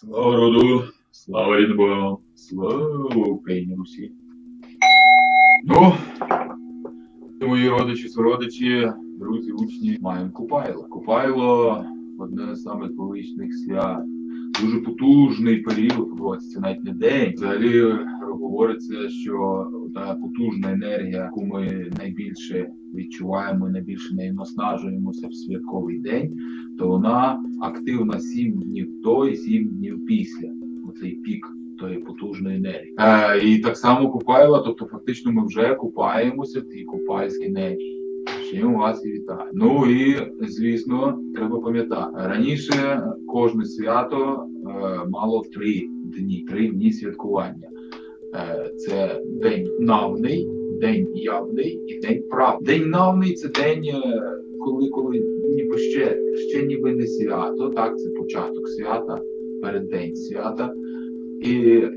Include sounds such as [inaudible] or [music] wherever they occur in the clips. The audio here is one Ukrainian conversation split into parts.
Слава роду, слава рідним, слава Україні Русі. Ну, мої родичі, сородичі, друзі, учні, маємо Купайло. Купайло одне з самих свят. Дуже потужний період році, це навіть не день. Взагалі говориться, що та потужна енергія, яку ми найбільше відчуваємо, найбільше нею наснажуємося в святковий день, то вона активна 7 днів до і 7 днів після. Оцей пік тої потужної енергії. Е, і так само купайла, тобто фактично ми вже купаємося в тій купальській енергії. Чим вас і вітаю. Ну і звісно, треба пам'ятати, раніше кожне свято е, мало три дні, три дні святкування. Е, це день навний, день явний і день прав. День навний це день, е, коли, коли ніби ще, ще ніби не свято, так, це початок свята, переддень свята. І е,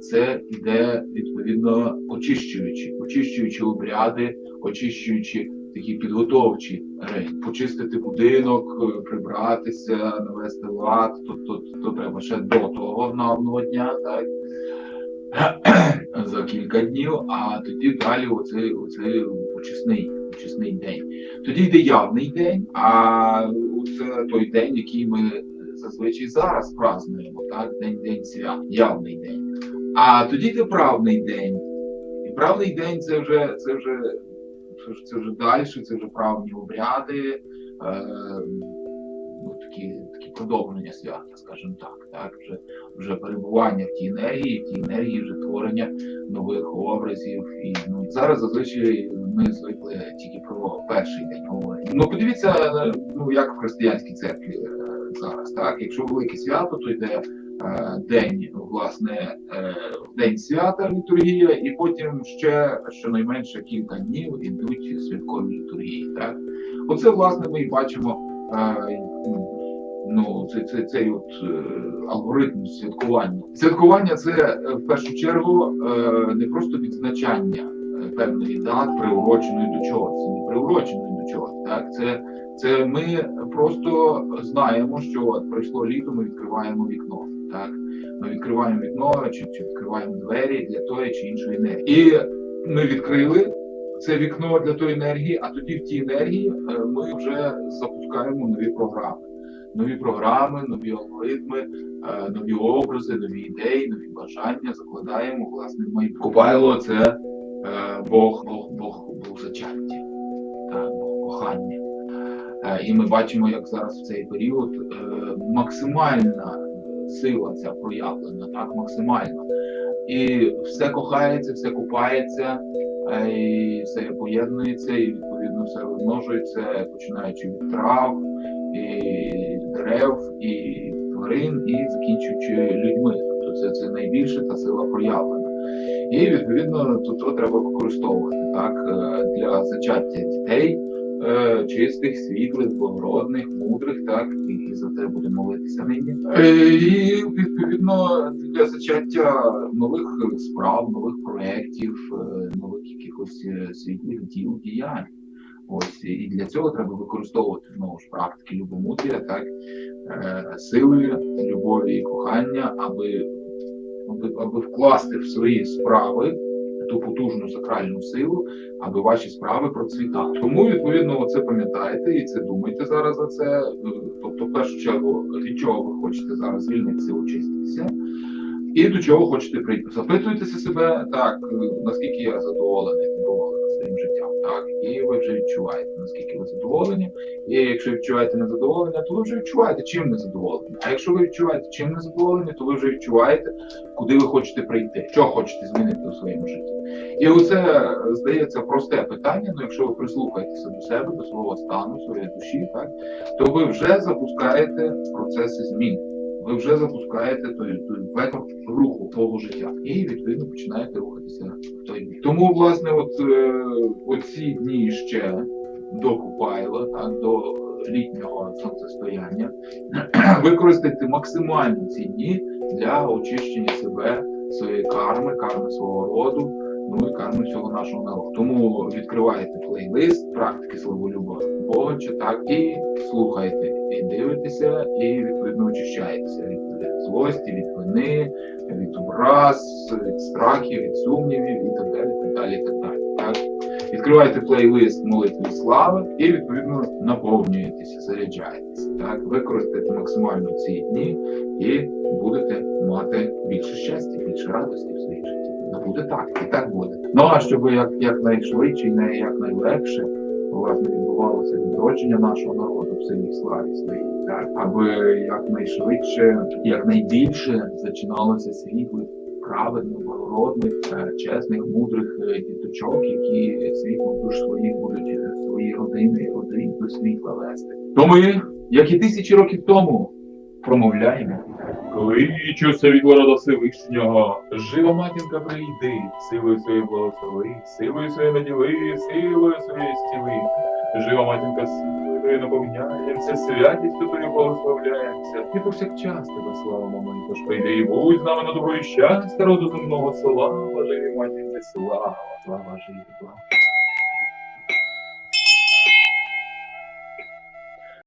це йде відповідно очищуючи, очищуючи обряди, очищуючи такі підготовчі речі. Почистити будинок, прибратися, навести лад, то, то, то треба ще до того навного дня, так за кілька днів, а тоді далі оцей, оцей очисний, очисний день. Тоді йде явний день, а це той день, який ми зазвичай зараз празднуємо, так? День день свят, явний день. А тоді йде правний день. І правний день це вже це вже це вже, далі, це вже правні обряди. Е, такі, такі продовження свята, скажімо так, так, вже, вже перебування в тій енергії, в тій енергії вже творення нових образів. І ну, зараз зазвичай ми звикли тільки про перший день говорити. Ну подивіться, ну як в християнській церкві е, зараз, так, якщо велике свято, то йде. е, День, власне, е, день свята літургія, і потім ще щонайменше кілька днів ідуть святкові літургії. Так, оце власне ми і бачимо е, ну, цей, цей, цей от е, алгоритм святкування. Святкування це е, в першу чергу е, не просто відзначання певної дат, приуроченої до чогось, не приуроченої до чогось. Так, це, це ми просто знаємо, що от пройшло літо, ми відкриваємо вікно. Так, ми відкриваємо вікно чи, чи відкриваємо двері для тої чи іншої енергії. І ми відкрили це вікно для тої енергії, а тоді в тій енергії е, ми вже запускаємо нові програми. Нові програми, нові алгоритми, е, нові образи, нові ідеї, нові бажання закладаємо власне в майбутнє. Купайло це е, Бог, Бог, Бог, Бог зачаття, так, Бог кохання. І ми бачимо, як зараз в цей період максимальна сила ця проявлена, так, максимально. І все кохається, все купається, і все поєднується, і відповідно все розмножується, починаючи від трав, і дерев, і тварин, і закінчуючи людьми. Тобто це, це найбільше та сила проявлена. І відповідно то треба використовувати так е, для зачаття дітей. Е, Чистих, світлих, благородних, мудрих, так і, за те будемо молитися нині. Е, І відповідно для зачаття нових справ, нових проєктів, е, нових якихось е, світлих діл, діянь. Ось і для цього треба використовувати знову ж практики любомудрія, так е, сили, любові і кохання, аби, аби, аби вкласти в свої справи ту потужну сакральну силу, аби ваші справи процвітали. Тому відповідно це пам'ятаєте і це думайте зараз за це. Тобто, в першу чергу, від чого ви хочете зараз звільнитися, очиститися. І до чого хочете прийти. Запитуйтеся себе так, наскільки я задоволений, так, і ви вже відчуваєте, наскільки ви задоволені. І якщо відчуваєте незадоволення, то ви вже відчуваєте, чим незадоволені. А якщо ви відчуваєте, чим незадоволені, то ви вже відчуваєте, куди ви хочете прийти, що хочете змінити у своєму житті. І оце здається просте питання. Ну, якщо ви прислухаєтеся до себе, до свого стану, своєї душі, так то ви вже запускаєте процеси змін. Ви вже запускаєте той, той вектор руху твого життя і відповідно починаєте рухатися в той бік. Тому, власне, от е, оці дні ще до Купайла, так до літнього сонцестояння, [clears throat] використати максимально ці дні для очищення себе, своєї карми, карми свого роду. Ну і карми всього нашого народу. Тому відкриваєте плейлист практики славолюба Бога, так і слухайте, і дивитеся, і відповідно очищаєтеся від злості, від вини, від образ, від страхів, від сумнівів і так далі. Так далі, так далі. Так? Відкривайте плейлист молитви слави і відповідно наповнюєтеся, заряджаєтеся. Так? Використайте максимально ці дні і будете мати більше щастя, більше радості в своїй житті. Ну буде так, і так буде. Ну а щоб як, якнайшвидше і не якнайлегше власне відбувалося відродження нашого народу в силі славі своїй, так аби якнайшвидше, якнайбільше зачиналося світлих, праведних, благородних, е, чесних, мудрих е, діточок, які світлом душ своїх будуть е, свої родини родин до світла вести. То ми, як і тисячі років тому, промовляємо. Кличу світло рода Всевишнього, жива матінка прийди, силою своєї благослови, силою своєї наділи, силою своєї стіли. Жива матінка силою наповняємося, святістю твою благословляємося. І повсякчас тебе славимо. Тож прийди і будь з нами на доброю щастя роду земного слава, живі матінці, слава, слава, слава.